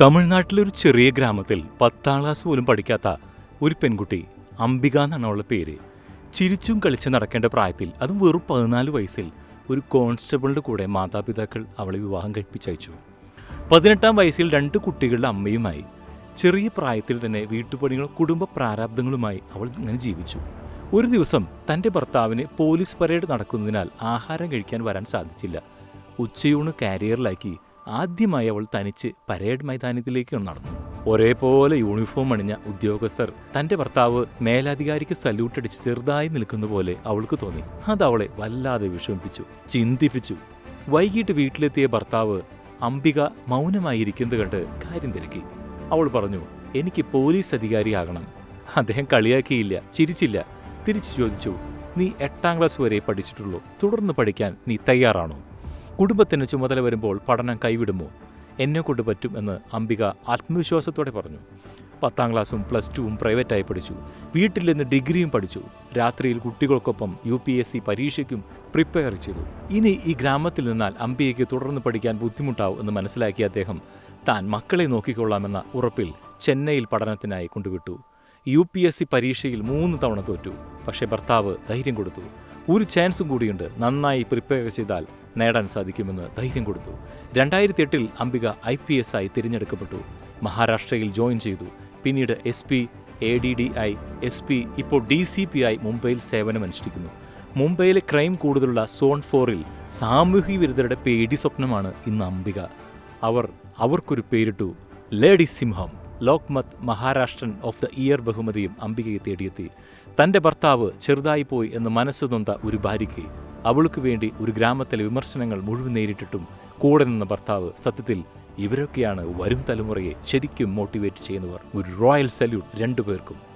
തമിഴ്നാട്ടിലെ ഒരു ചെറിയ ഗ്രാമത്തിൽ പത്താം ക്ലാസ് പോലും പഠിക്കാത്ത ഒരു പെൺകുട്ടി അംബിക എന്നാണ് പേര്. ചിരിച്ചും കളിച്ചും നടക്കേണ്ട പ്രായത്തിൽ അതും വെറും പതിനാല് വയസ്സിൽ ഒരു കോൺസ്റ്റബിളിന്റെ കൂടെ മാതാപിതാക്കൾ അവളെ വിവാഹം കഴിപ്പിച്ചയച്ചു. പതിനെട്ടാം വയസ്സിൽ രണ്ട് കുട്ടികളുടെ അമ്മയുമായി. ചെറിയ പ്രായത്തിൽ തന്നെ വീട്ടുപണികളും കുടുംബ പ്രാരാബ്ദങ്ങളുമായി അവൾ ഇങ്ങനെ ജീവിച്ചു. ഒരു ദിവസം തന്റെ ഭർത്താവിന് പോലീസ് പരേഡ് നടക്കുന്നതിനാൽ ആഹാരം കഴിക്കാൻ വരാൻ സാധിച്ചില്ല. ഉച്ചയൂണ് കാരിയറിലാക്കി ആദ്യമായി അവൾ തനിച്ച് പരേഡ് മൈതാനത്തിലേക്ക് നടന്നു. ഒരേപോലെ യൂണിഫോം അണിഞ്ഞ ഉദ്യോഗസ്ഥർ തന്റെ ഭർത്താവ് മേലധികാരിക്ക് സല്യൂട്ട് അടിച്ച് ചെറുതായി നിൽക്കുന്ന പോലെ അവൾക്ക് തോന്നി. അത് അവളെ വല്ലാതെ വിഷമിപ്പിച്ചു ചിന്തിപ്പിച്ചു. വൈകിട്ട് വീട്ടിലെത്തിയ ഭർത്താവ് അംബിക മൗനമായിരിക്കുന്നത് കണ്ട് കാര്യം തിരക്കി. അവൾ പറഞ്ഞു എനിക്ക് പോലീസ് അധികാരിയാകണം. അദ്ദേഹം കളിയാക്കിയില്ല ചിരിച്ചില്ല. തിരിച്ചു ചോദിച്ചു നീ എട്ടാം ക്ലാസ് വരെ പഠിച്ചിട്ടുള്ളൂ. തുടർന്ന് പഠിക്കാൻ നീ തയ്യാറാണോ? കുടുംബത്തിന് ചുമതല വരുമ്പോൾ പഠനം കൈവിടുമോ? എന്നെ കൊണ്ട് പറ്റും എന്ന് അംബിക ആത്മവിശ്വാസത്തോടെ പറഞ്ഞു. പത്താം ക്ലാസ്സും പ്ലസ് ടുവും പ്രൈവറ്റായി പഠിച്ചു. വീട്ടിൽ നിന്ന് ഡിഗ്രിയും പഠിച്ചു. രാത്രിയിൽ കുട്ടികൾക്കൊപ്പം യു പി എസ് സി പരീക്ഷയ്ക്കും പ്രിപ്പയർ ചെയ്തു. ഇനി ഈ ഗ്രാമത്തിൽ നിന്നാൽ അംബികയ്ക്ക് തുടർന്ന് പഠിക്കാൻ ബുദ്ധിമുട്ടാവും എന്ന് മനസ്സിലാക്കിയ അദ്ദേഹം താൻ മക്കളെ നോക്കിക്കൊള്ളാമെന്ന ഉറപ്പിൽ ചെന്നൈയിൽ പഠനത്തിനായി കൊണ്ടുവിട്ടു. യു പി എസ് സി പരീക്ഷയിൽ മൂന്ന് തവണ തോറ്റു. പക്ഷേ ഭർത്താവ് ധൈര്യം കൊടുത്തു. ഒരു ചാൻസും കൂടിയുണ്ട്. നന്നായി പ്രിപ്പയർ ചെയ്താൽ നേടാൻ സാധിക്കുമെന്ന് ധൈര്യം കൊടുത്തു. രണ്ടായിരത്തി എട്ടിൽ അംബിക ഐ പി എസ് ആയി തിരഞ്ഞെടുക്കപ്പെട്ടു. മഹാരാഷ്ട്രയിൽ ജോയിൻ ചെയ്തു. പിന്നീട് S P A D D I S P ഇപ്പോൾ ഡി സി പി ആയി മുംബൈയിൽ സേവനമനുഷ്ഠിക്കുന്നു മുംബൈയിലെ ക്രൈം കൂടുതലുള്ള സോൺ ഫോറിൽ സാമൂഹിക വിരുദ്ധരുടെ പേടി സ്വപ്നമാണ് ഇന്ന് അംബിക. അവർ അവർക്കൊരു പേരിട്ടു. ലേഡി സിംഹം Lokmat Maharashtrian of the year ബഹുമതിയും അംബികയെ തേടിയെത്തി. തന്റെ ഭർത്താവ് ചെറുതായി പോയി എന്ന് മനസ്സ് നൊന്ത ഒരു ഭാര്യയ്ക്ക്. അവൾക്ക് വേണ്ടി ഒരു ഗ്രാമത്തിലെ വിമർശനങ്ങൾ മുഴുവൻ നേരിട്ടിട്ടും കൂടെ നിന്ന ഭർത്താവ് സത്യത്തിൽ ഇവരൊക്കെയാണ് വരും തലമുറയെ ശരിക്കും മോട്ടിവേറ്റ് ചെയ്യുന്നവർ. ഒരു റോയൽ സല്യൂട്ട് രണ്ടുപേർക്കും